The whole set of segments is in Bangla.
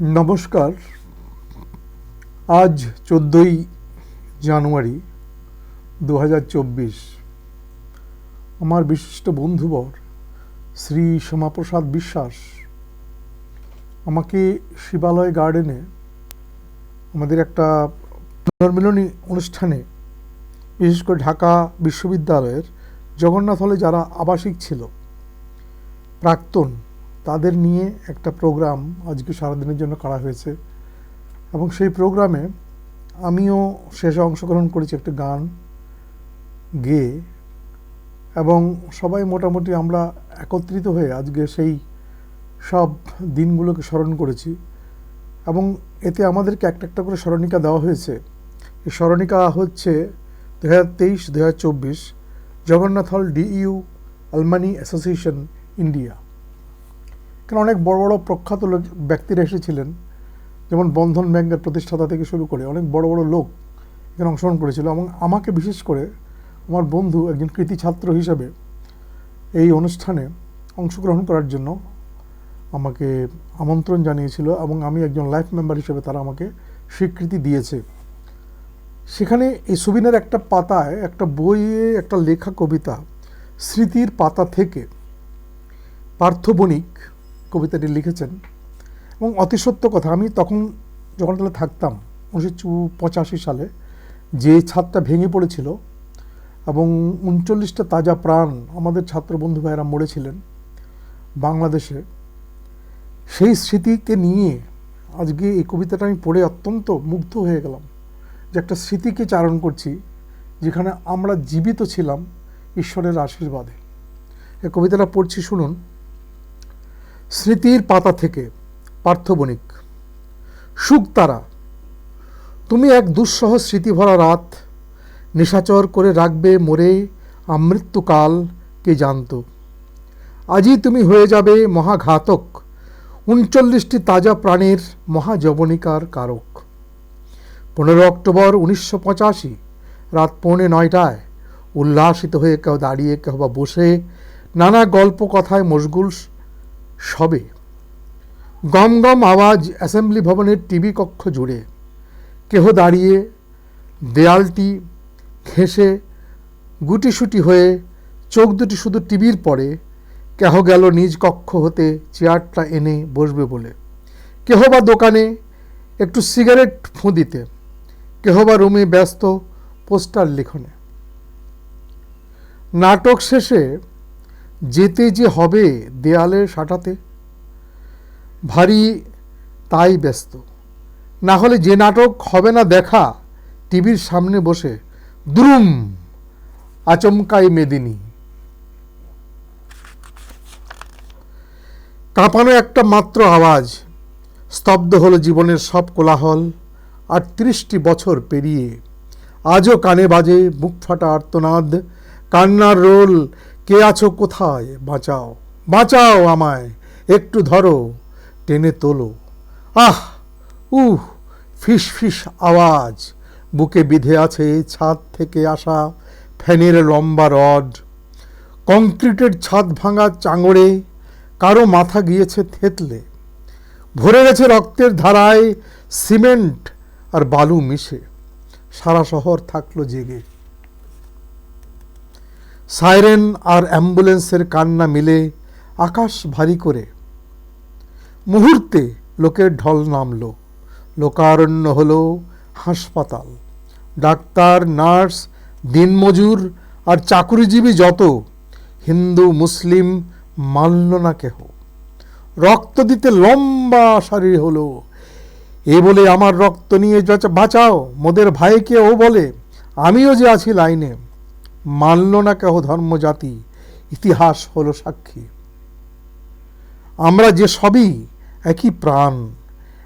নমস্কার। আজ চোদ্দোই জানুয়ারি দু হাজার চব্বিশ। আমার বিশিষ্ট বন্ধুবর শ্রী শ্যামাপ্রসাদ বিশ্বাস আমাকে শিবালয় গার্ডেনে আমাদের একটা পুনর্মিলনী অনুষ্ঠানে, বিশেষ করে ঢাকা বিশ্ববিদ্যালয়ের জগন্নাথ হলে যারা আবাসিক ছিল, প্রাক্তন তাদের নিয়ে একটা প্রোগ্রাম আজকে সারাদিনের জন্য করা হয়েছে। এবং সেই প্রোগ্রামে আমিও শেষে অংশগ্রহণ করেছি একটা গান, গেয়ে। এবং সবাই মোটামুটি আমরা একত্রিত হয়ে আজকে সেই সব দিনগুলোকে স্মরণ করেছি। এবং এতে আমাদেরকে একটা একটা করে স্মরণিকা দেওয়া হয়েছে। এই স্মরণিকা হচ্ছে দু হাজার তেইশ দু হাজার চব্বিশ জগন্নাথ হল ডিইউ আলমানি অ্যাসোসিয়েশন ইন্ডিয়া। এখানে অনেক বড় বড় প্রখ্যাত লোক ব্যক্তিরা এসেছিলেন, যেমন বন্ধন ব্যাংকের প্রতিষ্ঠাতা থেকে শুরু করে অনেক বড় বড় লোক এখানে অংশগ্রহণ করেছিল এবং আমাকে বিশেষ করে আমার বন্ধু একজন কৃতি ছাত্র হিসাবে এই অনুষ্ঠানে অংশগ্রহণ করার জন্য আমাকে আমন্ত্রণ জানিয়েছিল এবং আমি একজন লাইফ মেম্বার হিসেবে তারা আমাকে স্বীকৃতি দিয়েছে। সেখানে এই সুবিনের একটা পাতায়, একটা বইয়ে, একটা লেখা কবিতা, স্মৃতির পাতা থেকে পার্থ বণিক কবিতাটি লিখেছেন। এবং অতি সত্য কথা, আমি তখন যখন তাহলে থাকতাম, উনিশশো পঁচাশি সালে, যে ছাদটা ভেঙে পড়েছিল এবং উনচল্লিশটা তাজা প্রাণ আমাদের ছাত্র বন্ধু ভাইয়েরা মরেছিলেন বাংলাদেশে, সেই স্মৃতিকে নিয়ে আজকে এই কবিতাটা আমি পড়ে অত্যন্ত মুগ্ধ হয়ে গেলাম যে একটা স্মৃতিকে চারণ করছি যেখানে আমরা জীবিত ছিলাম ঈশ্বরের আশীর্বাদে। এই কবিতাটা পড়ছি শুনুন। স্মৃতির পাতা থেকে পার্থবণিক। সুখ তারা। তুমি এক দুঃসহ স্মৃতিভরা রাত, নিশাচর করে রাখবে মোরে আমৃত্যুকাল কে জানত। আজই তুমি হয়ে যাবে মহাঘাতক, উনচল্লিশটি তাজা প্রাণীর মহাজবনিকার কারক। পনেরো অক্টোবর উনিশশো পঁচাশি, রাত পৌনে নয়টায় উল্লাসিত হয়ে কেউ দাঁড়িয়ে, কেউ বা বসে নানা গল্প কথায় মশগুল সবে। গম গম আওয়াজ অ্যাসেম্বলি ভবনের টিভি কক্ষ জুড়ে। কেহ দাঁড়িয়ে, দেয়ালটি ঘেঁষে, গুটিসুটি হয়ে চোখ দুটি শুধু টিভির পরে কেহ গেল নিজ কক্ষ হতে চেয়ারটা এনে বসবে বলে। কেহ বা দোকানে একটু সিগারেট ফুঁদিতে, কেহ বা রুমে ব্যস্ত পোস্টার লিখনে। নাটক শেষে যেতে যে হবে দেয়ালে সাঁটাতে, ভারী তাই ব্যস্ত। না হলে যে নাটক হবে না দেখা, টিভির সামনে বসে দ্রুম আচমকাই মেদিনী। কাঁপানো একটা মাত্র আওয়াজ, স্তব্ধ হলো জীবনের সব কোলাহল আর আটত্রিশটি বছর পেরিয়ে, আজও কানে বাজে মুখ ফাটা আর্তনাদ, কান্নার রোল কে আছো কোথায়? বাঁচাও বাঁচাও আমায়। একটু ধরো, টেনে তোলো। আহ, উহ, ফিস ফিস আওয়াজ। বুকে বিধে আছে ছাদ থেকে আসা ফ্যানের লম্বা রড। কংক্রিটের ছাদ ভাঙা চাঙড়ে কারও মাথা গিয়েছে থেতলে। ভরে গেছে রক্তের ধারায় সিমেন্ট আর বালু মিশে। সারা শহর থাকল জেগে। সাইরেন আর অ্যাম্বুলেন্সের কান্না মিলে আকাশ ভারী করে। মুহূর্তে লোকের ঢল নামলো। লোকারণ্য হল হাসপাতাল। ডাক্তার, নার্স, দিনমজুর আর চাকুরিজীবী যত, হিন্দু, মুসলিম মানল না কেহ। রক্ত দিতে লম্বা সারি হলো। এ বলে আমার রক্ত নিয়ে বাঁচাও, মোদের ভাইকে ও বলে, আমিও যে আছি লাইনে। মানল না কেহ ধর্ম জাতি ইতিহাস হলো সাক্ষী। আমরা যে সবই একই প্রাণ,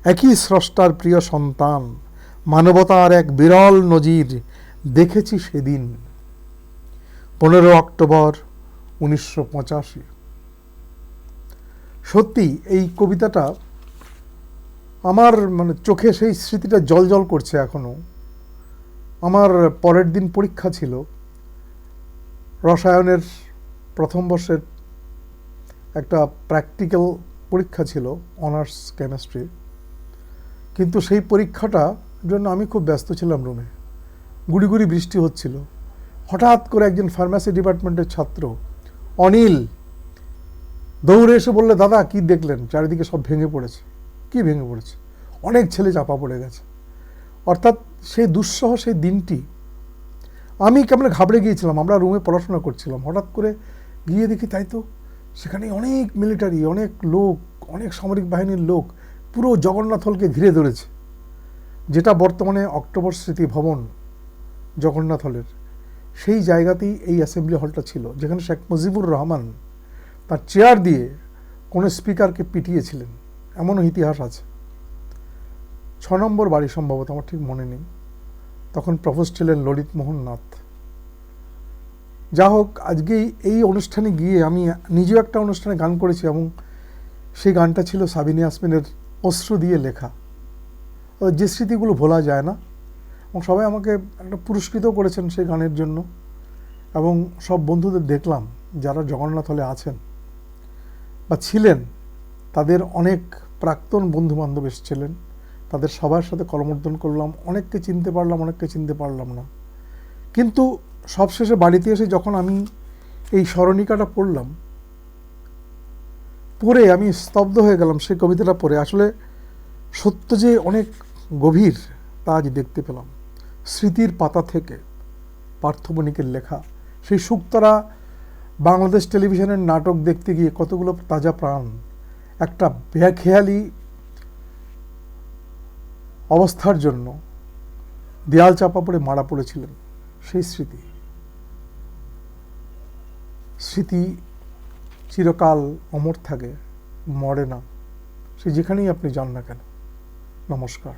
একই স্রষ্টার প্রিয় সন্তান, মানবতার এক বিরল নজির দেখেছি সেদিন। পনেরো অক্টোবর উনিশশো পঁচাশি। সত্যি এই কবিতাটা আমার মানে চোখে সেই স্মৃতিটা জল জল করছে এখনও আমার পরের দিন পরীক্ষা ছিল। রসায়নের প্রথম বর্ষের একটা প্র্যাকটিক্যাল পরীক্ষা ছিল অনার্স কেমিস্ট্রি কিন্তু সেই পরীক্ষাটা জন্য আমি খুব ব্যস্ত ছিলাম রুমে গুড়ি গুড়ি বৃষ্টি হচ্ছিল। হঠাৎ করে একজন ফার্মাসি ডিপার্টমেন্টের ছাত্র, অনিল, দৌড়ে এসে বললে, দাদা, কি দেখলেন? চারিদিকে সব ভেঙে পড়েছে। কি ভেঙে পড়েছে? অনেক ছেলে চাপা পড়ে গেছে। অর্থাৎ সেই দুঃসহ সেই দিনটি আমি কেমন ঘাবড়ে গিয়েছিলাম, আমরা রুমে পড়াশোনা করছিলাম। হঠাৎ করে গিয়ে দেখি, তাই তো, সেখানে অনেক মিলিটারি অনেক লোক, অনেক সামরিক বাহিনীর লোক, পুরো জগন্নাথ হলকে ঘিরে ধরেছে। যেটা বর্তমানে অক্টোবর স্মৃতি ভবন, জগন্নাথ হলের। সেই জায়গাতেই এই অ্যাসেম্বলি হলটা ছিল, যেখানে শেখ মুজিবুর রহমান তার চেয়ার দিয়ে কোনো স্পিকারকে পিটিয়েছিলেন। এমনও ইতিহাস আছে। ছ নম্বর বাড়ি সম্ভবত, আমার ঠিক মনে নেই। তখন প্রভোস্ট ছিলেন ললিত মোহন নাথ যা হোক আজকে এই অনুষ্ঠানে গিয়ে আমি নিজেও একটা অনুষ্ঠানে গান করেছি এবং সেই গানটা ছিল সাবিনী আসমিনের অশ্রু দিয়ে লেখা। যে স্মৃতিগুলো ভোলা যায় না, এবং সবাই আমাকে একটা পুরস্কৃত করেছেন সেই গানের জন্য, এবং সব বন্ধুদের দেখলাম যারা জগন্নাথ হলে আছেন বা ছিলেন, তাদের অনেক প্রাক্তন বন্ধু বান্ধব এসেছিলেন। তাদের সবার সাথে কলমর্দন করলাম, অনেককে চিনতে পারলাম, অনেককে চিনতে পারলাম না। কিন্তু সবশেষে বাড়িতে এসে যখন আমি এই স্মরণিকাটা পড়লাম, পড়ে আমি স্তব্ধ হয়ে গেলাম সেই কবিতাটা পড়ে। আসলে সত্য যে অনেক গভীর, তা আজ দেখতে পেলাম। স্মৃতির পাতা থেকে পার্থবণিকের লেখা। সেই সুক্তরা বাংলাদেশ টেলিভিশনের নাটক দেখতে গিয়ে কতগুলো তাজা প্রাণ, একটা বেখেয়ালি অবস্থার জন্য দেয়াল চাপা পড়ে মারা পড়েছিলেন সেই স্মৃতি। স্মৃতি চিরকাল অমর থাকে, মরে না। সে যেখানেই আপনি যান না কেন, নমস্কার।